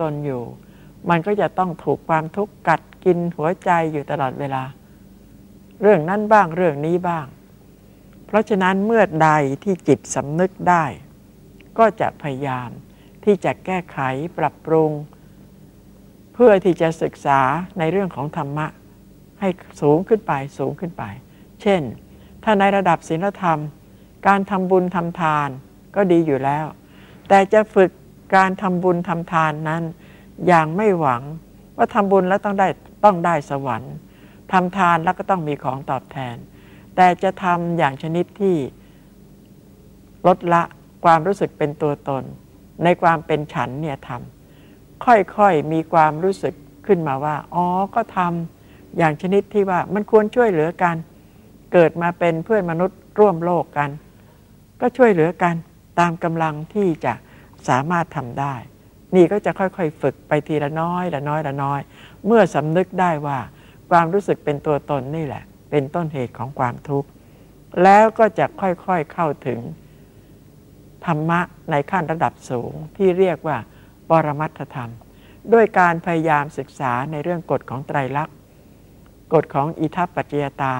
ตนอยู่ มันก็จะต้องถูกความทุกข์กัดกินหัวใจอยู่ตลอดเวลา เรื่องนั้นบ้างเรื่องนี้บ้าง เพราะฉะนั้นเมื่อใดที่จิตสำนึกได้ ก็จะพยายามที่จะแก้ไขปรับปรุง เพื่อที่จะศึกษาในเรื่องของธรรมะ ให้สูงขึ้นไปสูงขึ้นไป เช่น ถ้าในระดับศีลธรรม การทำบุญทำทานก็ดีอยู่แล้ว แต่จะฝึก การทำบุญทำทานนั้น อย่างไม่หวังว่าทำบุญแล้วต้องได้ต้องได้สวรรค์ทำทานแล้วก็ต้องมีของตอบแทน แต่จะทำอย่างชนิดที่ลดละความรู้สึกเป็นตัวตน ในความเป็นฉันเนี่ยทำค่อยๆมีความรู้สึกขึ้นมาว่าอ๋อก็ทำอย่างชนิดที่ว่ามันควรช่วยเหลือกัน เกิดมาเป็นเพื่อนมนุษย์ร่วมโลกกัน ก็ช่วยเหลือกันตามกำลังที่จะ สามารถทำได้ นี่ก็จะค่อยๆ ฝึกไปทีละน้อยละน้อยละน้อย เมื่อสำนึกได้ว่าความรู้สึกเป็นตัวตนนี่แหละ เป็นต้นเหตุของความทุกข์ แล้วก็จะค่อยๆเข้าถึงธรรมะในขั้นระดับสูงที่เรียกว่าปรมัตถธรรม ด้วยการพยายามศึกษาในเรื่องกฎของไตรลักษณ์กฎของอิทัปปัจจยตา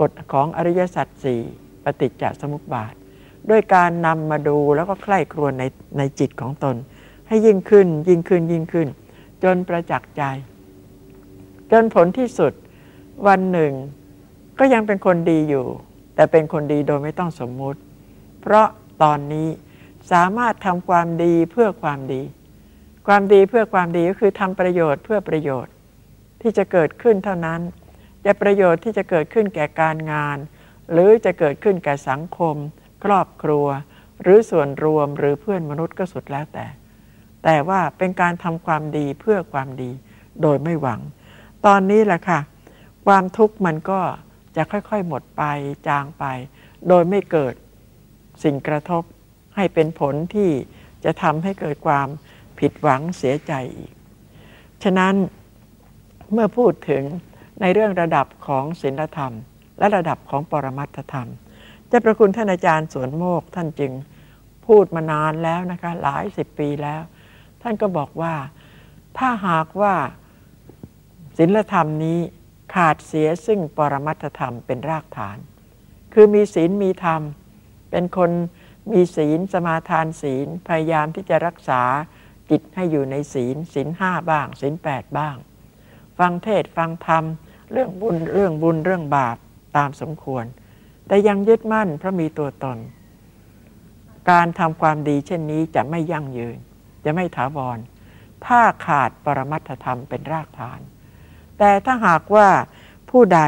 กฎของอริยสัจสี่ปฏิจจสมุปบาท ด้วยการนำมาดูแล้วก็ใคร่ครวญในในจิตของตน ให้ยิ่งขึ้นยิ่งขึ้นยิ่งขึ้น จนประจักษ์ใจ จนผลที่สุดวันหนึ่ง ก็ยังเป็นคนดีอยู่ แต่เป็นคนดีโดยไม่ต้องสมมุติ เพราะตอนนี้สามารถทำความดีเพื่อความดี ความดีเพื่อความดีก็คือทำประโยชน์เพื่อประโยชน์ ที่จะเกิดขึ้นเท่านั้น จะประโยชน์ที่จะเกิดขึ้นแก่การงาน หรือจะเกิดขึ้นแก่สังคม ครอบครัว หรือส่วนรวมหรือเพื่อนมนุษย์ก็สุดแล้วแต่ แต่ว่าเป็นการทำความดีเพื่อความดีโดยไม่หวัง ตอนนี้แหละค่ะ ความทุกข์มันก็จะค่อยๆหมดไปจางไป โดยไม่เกิดสิ่งกระทบให้เป็นผลที่จะทำให้เกิดความผิดหวังเสียใจอีก ฉะนั้นเมื่อพูดถึงในเรื่องระดับของศีลธรรม และระดับของปรมัตถธรรม เจ้าประคุณท่านอาจารย์สวนโมกท่านจึงพูดมานานแล้วนะคะหลายสิบปีแล้ว ท่านก็บอกว่าถ้าหากว่าศีลธรรมนี้ขาดเสียซึ่งปรมัตธรรมเป็นรากฐาน คือมีศีลมีธรรม เป็นคนมีศีลสมาทานศีลพยายามที่จะรักษาจิตให้อยู่ในศีลศีลห้าบ้างศีลแปดบ้าง ฟังเทศฟังธรรม เรื่องบุญเรื่องบุญเรื่องบาปตามสมควร แต่ยังยึดมั่นเพราะมีตัวตน การทำความดีเช่นนี้จะไม่ยั่งยืน จะไม่ถาวร ถ้าขาดปรมัตถธรรมเป็นรากฐาน แต่ถ้าหากว่าผู้ใด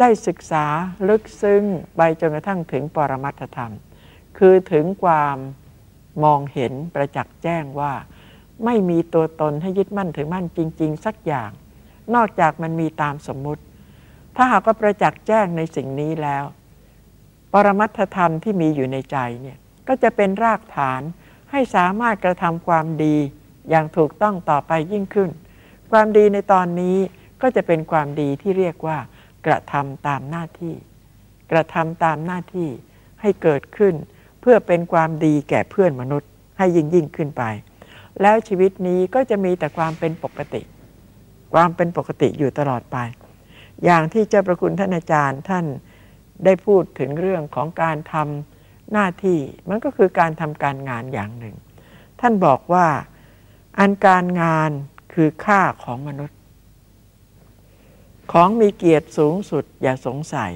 ได้ศึกษาลึกซึ้งไปจนกระทั่งถึงปรมัตถธรรม คือถึงความมองเห็นประจักษ์แจ้งว่า ไม่มีตัวตนให้ยึดมั่นถือมั่นจริง ๆ สักอย่าง นอกจากมันมีตามสมมุติ ถ้าหากว่าประจักษ์แจ้งในสิ่งนี้แล้ว ปรมัตถธรรมที่มีอยู่ในใจเนี่ยก็จะเป็นรากฐานให้สามารถกระทำความดีอย่างถูกต้องต่อไปยิ่งขึ้น ความดีในตอนนี้ก็จะเป็นความดีที่เรียกว่า กระทำตามหน้าที่ กระทำตามหน้าที่ให้เกิดขึ้น เพื่อเป็นความดีแก่เพื่อนมนุษย์ ให้ยิ่งยิ่งขึ้นไป แล้วชีวิตนี้ก็จะมีแต่ความเป็นปกติ ความเป็นปกติอยู่ตลอดไป อย่างที่เจ้าประคุณท่านอาจารย์ท่าน ได้พูดถึงเรื่องของการทำหน้าที่ มันก็คือการทำการงานอย่างหนึ่ง ท่านบอกว่าอันการงานคือค่าของมนุษย์ ของมีเกียรติสูงสุดอย่าสงสัย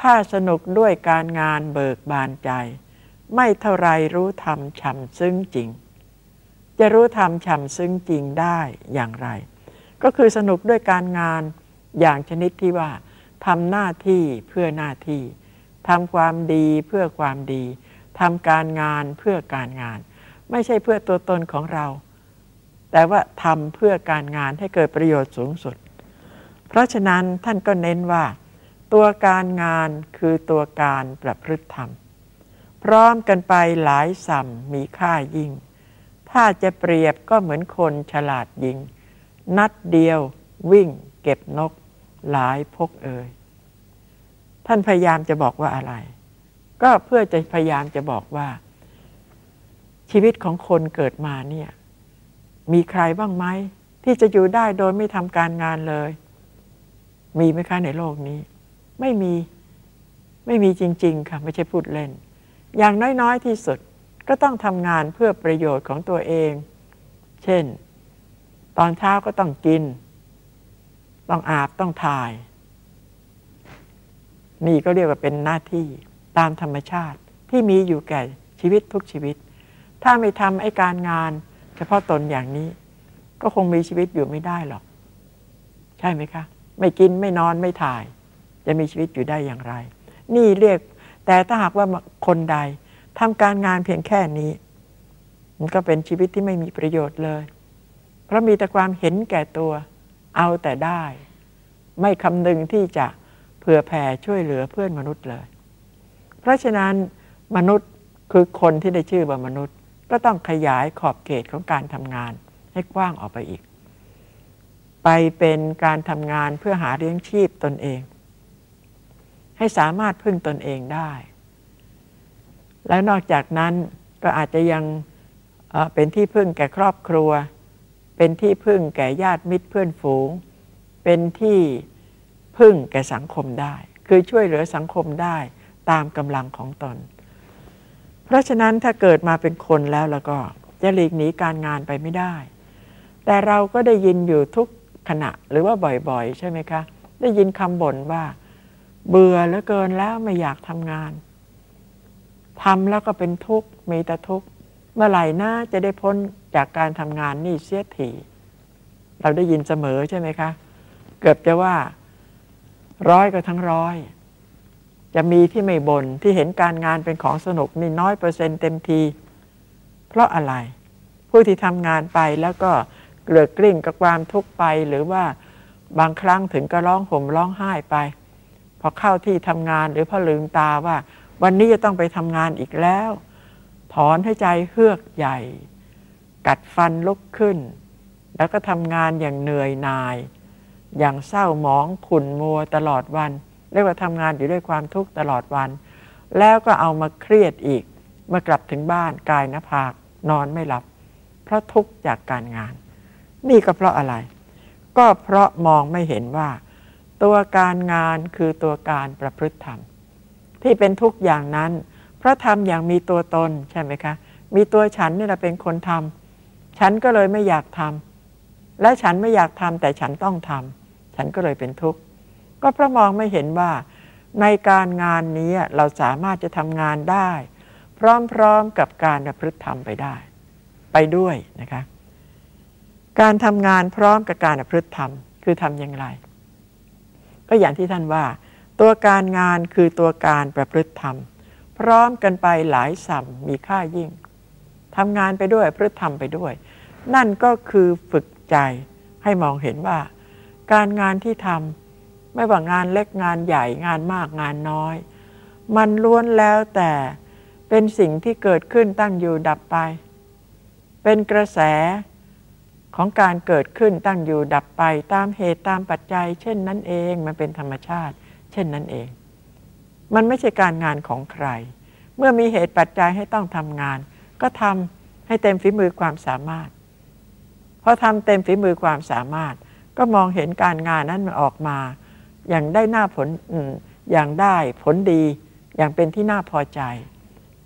ถ้าสนุกด้วยการงานเบิกบานใจ ไม่เท่าไรรู้ธรรมฉ่ำซึ้งจริง จะรู้ธรรมฉ่ำซึ้งจริงได้อย่างไร ก็คือสนุกด้วยการงานอย่างชนิดที่ว่า ทำหน้าที่เพื่อหน้าที่ทำความดีเพื่อความดีทำการงานเพื่อการงาน ไม่ใช่เพื่อตัวตนของเรา แต่ว่าทำเพื่อการงานให้เกิดประโยชน์สูงสุด เพราะฉะนั้นท่านก็เน้นว่า ตัวการงานคือตัวการประพฤติธรรม พร้อมกันไปหลายสัมมีค่ายิ่ง ถ้าจะเปรียบก็เหมือนคนฉลาดยิง นัดเดียววิ่งเก็บนก หลายพกเอ่ยท่านพยายามจะบอกว่าอะไร ก็เพื่อจะพยายามจะบอกว่า ชีวิตของคนเกิดมาเนี่ย มีใครบ้างไหมที่จะอยู่ได้โดยไม่ทำการงานเลย มีไหมคะในโลกนี้ ไม่มีไม่มีจริง ๆ ค่ะ ไม่ใช่พูดเล่น อย่างน้อยๆที่สุดก็ต้องทำงานเพื่อประโยชน์ของตัวเอง เช่น ตอนเช้าก็ต้องกิน ต้องอาบต้องถ่าย นี่ก็เรียกว่าเป็นหน้าที่ตามธรรมชาติที่มีอยู่แก่ชีวิตทุกชีวิต ถ้าไม่ทำไอ้การงาน เฉพาะตนอย่างนี้ ก็คงมีชีวิตอยู่ไม่ได้หรอก ใช่ไหมคะ ไม่กินไม่นอนไม่ถ่าย จะมีชีวิตอยู่ได้อย่างไร นี่เรียก แต่ถ้าหากว่าคนใดทำการงานเพียงแค่นี้ มันก็เป็นชีวิตที่ไม่มีประโยชน์เลย เพราะมีแต่ความเห็นแก่ตัว เอาแต่ได้ ไม่คำนึงที่จะเผื่อแผ่ช่วยเหลือเพื่อนมนุษย์เลย เพราะฉะนั้นมนุษย์คือคนที่ได้ชื่อว่ามนุษย์ ก็ต้องขยายขอบเขตของการทำงานให้กว้างออกไปอีก ไปเป็นการทำงานเพื่อหาเลี้ยงชีพตนเอง ให้สามารถพึ่งตนเองได้ แล้วนอกจากนั้นก็อาจจะยังเป็นที่พึ่งแก่ครอบครัว เป็นที่พึ่งแก่ญาติมิตรเพื่อนฝูง เป็นที่พึ่งแก่สังคมได้ คือช่วยเหลือสังคมได้ตามกำลังของตน เพราะฉะนั้นถ้าเกิดมาเป็นคนแล้วแล้วก็จะหลีกหนีการงานไปไม่ได้ แต่เราก็ได้ยินอยู่ทุกขณะหรือว่าบ่อยๆ ใช่ไหมคะ ได้ยินคำบ่นว่า เบื่อเหลือเกินแล้วไม่อยากทำงานทำแล้วก็เป็นทุกข์มีแต่ทุกข์ เมื่อไหร่น่าจะได้พ้นจากการทำงานนี่เสียทีเราได้ยินเสมอใช่ไหมคะ เกือบจะว่าร้อยก็ทั้งร้อย จะมีที่ไม่บน่นที่เห็นการงานเป็นของสนุกนี่น้อยเปอร์เซ็นต์เต็มที เพราะอะไร ผู้ที่ทำงานไปแล้วก็เกลือกกลิ้งกับความทุกข์ไป หรือว่าบางครั้งถึงก็ร้องห่มร้องไห้ไป พอเข้าที่ทำงานหรือพอลืมตาว่า วันนี้จะต้องไปทำงานอีกแล้ว ถอนให้ใจเฮือกใหญ่ กัดฟันลุกขึ้น แล้วก็ทำงานอย่างเหนื่อยหน่าย อย่างเศร้าหมองขุ่นมัวตลอดวัน เรียกว่าทำงานอยู่ด้วยความทุกข์ตลอดวัน แล้วก็เอามาเครียดอีก เมื่อกลับถึงบ้านกายหน้าผากนอนไม่หลับ เพราะทุกข์จากการงาน นี่ก็เพราะอะไร ก็เพราะมองไม่เห็นว่า ตัวการงานคือตัวการประพฤติธรรม ที่เป็นทุกอย่างนั้น เพราะทำอย่างมีตัวตนใช่ไหมคะ มีตัวฉันนี่แหละเป็นคนทำฉันก็เลยไม่อยากทำและฉันไม่อยากทำแต่ฉันต้องทำฉันก็เลยเป็นทุกข์ก็เพราะมองไม่เห็นว่า ในการงานนี้เราสามารถจะทำงานได้ พร้อมๆกับการประพฤติธรรมไปได้ ไปด้วยนะคะการทำงานพร้อมกับการประพฤติธรรมคือทำอย่างไร ก็อย่างที่ท่านว่า ตัวการงานคือตัวการประพฤติธรรม ร้อมกันไปหลายสัมมีค่ายิ่งทำงานไปด้วยพฤติธรรมไปด้วย นั่นก็คือฝึกใจให้มองเห็นว่า การงานที่ทำไม่ว่างานเล็กงานใหญ่งานมากงานน้อย มันล้วนแล้วแต่เป็นสิ่งที่เกิดขึ้นตั้งอยู่ดับไป เป็นกระแสของการเกิดขึ้นตั้งอยู่ดับไปตามเหตุตามปัจจัย เช่นนั้นเองมันเป็นธรรมชาติ เช่นนั้นเอง มันไม่ใช่การงานของใคร เมื่อมีเหตุปัจจัยให้ต้องทำงาน ก็ทำให้เต็มฝีมือความสามารถพอทำเต็มฝีมือความสามารถ ก็มองเห็นการงานนั้นมันออกมา อย่างได้หน้าผลอย่างได้ผลดี อย่างเป็นที่น่าพอใจ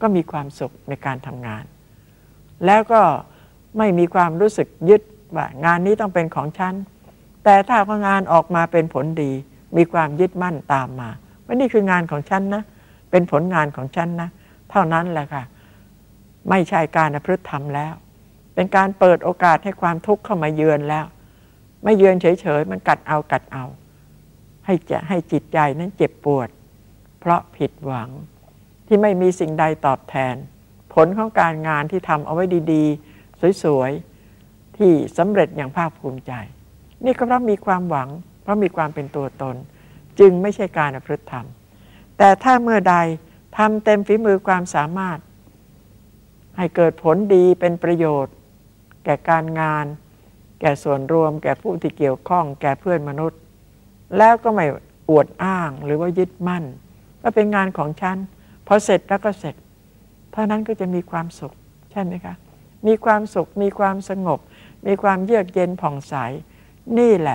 ก็มีความสุขในการทำงาน แล้วก็ไม่มีความรู้สึกยึดว่างานนี้ต้องเป็นของฉันแต่ถ้างานออกมาเป็นผลดี มีความยึดมั่นตามมา ว่านี่คืองานของฉันนะ เป็นผลงานของฉันนะ เท่านั้นแหละค่ะ ไม่ใช่การพฤติธรรมแล้ว เป็นการเปิดโอกาสให้ความทุกข์เข้ามาเยือนแล้ว ไม่เยือนเฉยๆ มันกัดเอากัดเอา ให้จะให้จิตใจนั้นเจ็บปวด เพราะผิดหวังที่ไม่มีสิ่งใดตอบแทน ผลของการงานที่ทำเอาไว้ดีๆ สวยๆ ที่สำเร็จอย่างภาคภูมิใจ นี่ก็เพราะมีความหวัง เพราะมีความเป็นตัวตน จึงไม่ใช่การพฤติธรรม แต่ถ้าเมื่อใดทำเต็มฝีมือความสามารถ ให้เกิดผลดีเป็นประโยชน์ แก่การงาน แก่ส่วนรวม แก่ผู้ที่เกี่ยวข้อง แก่เพื่อนมนุษย์ แล้วก็ไม่อวดอ้างหรือว่ายึดมั่นว่าเป็นงานของฉันพอเสร็จแล้วก็เสร็จ เท่านั้นก็จะมีความสุข ใช่ไหมคะ มีความสุข มีความสงบ มีความเยือกเย็นผ่องใส นี่แหละ